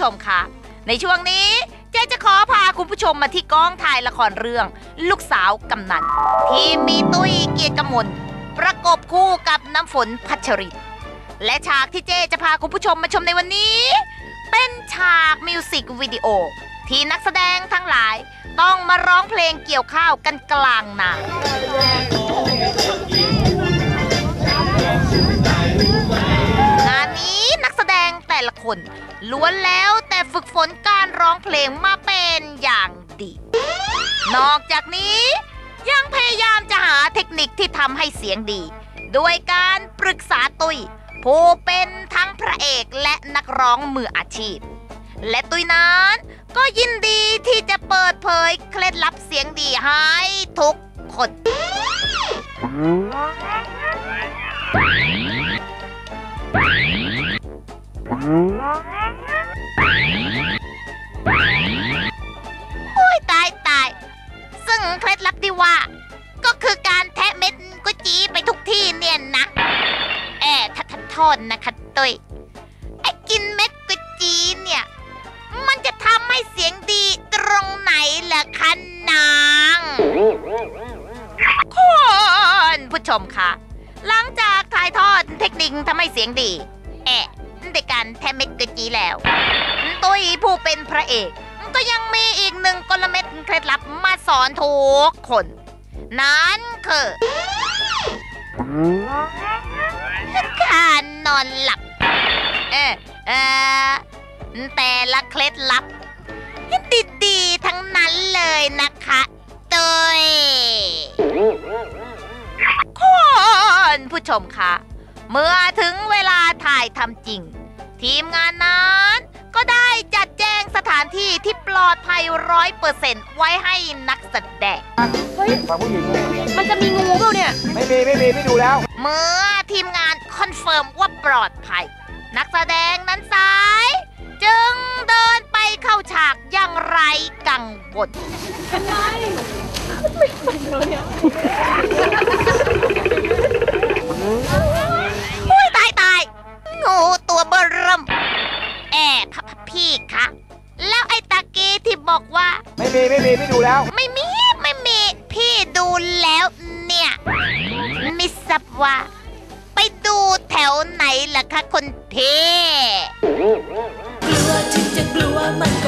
ชมคะในช่วงนี้เจ๊จะขอพาคุณผู้ชมมาที่กองถ่ายละครเรื่อง ลูกสาวกำนันที่มีตุ้ยเกียรติกมลประกบคู่กับน้ำฝนพัชรินและฉากที่เจ๊จะพาคุณผู้ชมมาชมในวันนี้ เป็นฉากมิวสิกวิดีโอที่นักแสดงทั้งหลายต้องมาร้องเพลงเกี่ยวข้าวกันกลางนา คนล้วนแล้วแต่ฝึกฝนการร้องเพลงมาเป็นอย่างดี นอกจากนี้ ยังพยายามจะหาเทคนิคที่ทำให้เสียงดี ด้วยการปรึกษาตุยผู้เป็นทั้งพระเอกและนักร้องมืออาชีพ และตุยนั้นก็ยินดีที่จะเปิดเผยเคล็ดลับเสียงดีให้ทุกคน โอ้ยตายตาย ซึ่งเคล็ดลับที่ว่า ก็คือการแทะเม็ดกุจีไปทุกที่เนี่ยนะ แอบทัดโทษนะคะตุยไอ้กินเม็ดกุจีเนี่ย มันจะทำให้เสียงดีตรงไหนล่ะคะนางคุณผู้ชมคะหลังจากถ่ายทอดเทคนิคทำให้เสียงดี แอะ ด้วยการแทะเม็ดกุจีแล้ว ตุ้ยผู้เป็นพระเอก ก็ยังมีอีกหนึ่งกลเม็ดเคล็ดลับมาสอนทุกคน นั้นคือการนอนหลับ เออเออแต่ละเคล็ดลับดีๆทั้งนั้นเลยนะคะเตยคุณผู้ชมคะเมื่อถึงเวลา ทำจริง ทีมงานนั้น ก็ได้จัดแจงสถานที่ที่ปลอดภัยร้อยเปอร์เซนต์ไว้ให้นักแสดงฝั่งผู้หญิงมันจะมีงูเปล่าเนี่ย ไม่มีไม่มีไม่ดูแล้ว เมื่อทีมงานคอนเฟิร์มว่าปลอดภัย นักแสดงนั้นสาย จึงเดินไปเข้าฉากอย่างไรกังวล ไม่มีไม่มีไม่ดูแล้ว ไม่มีไม่มีพี่ดูแล้วเนี่ยมิทราบว่า ไปดูแถวไหนล่ะคะคนเทกลัวถึงจะกลัวมันก็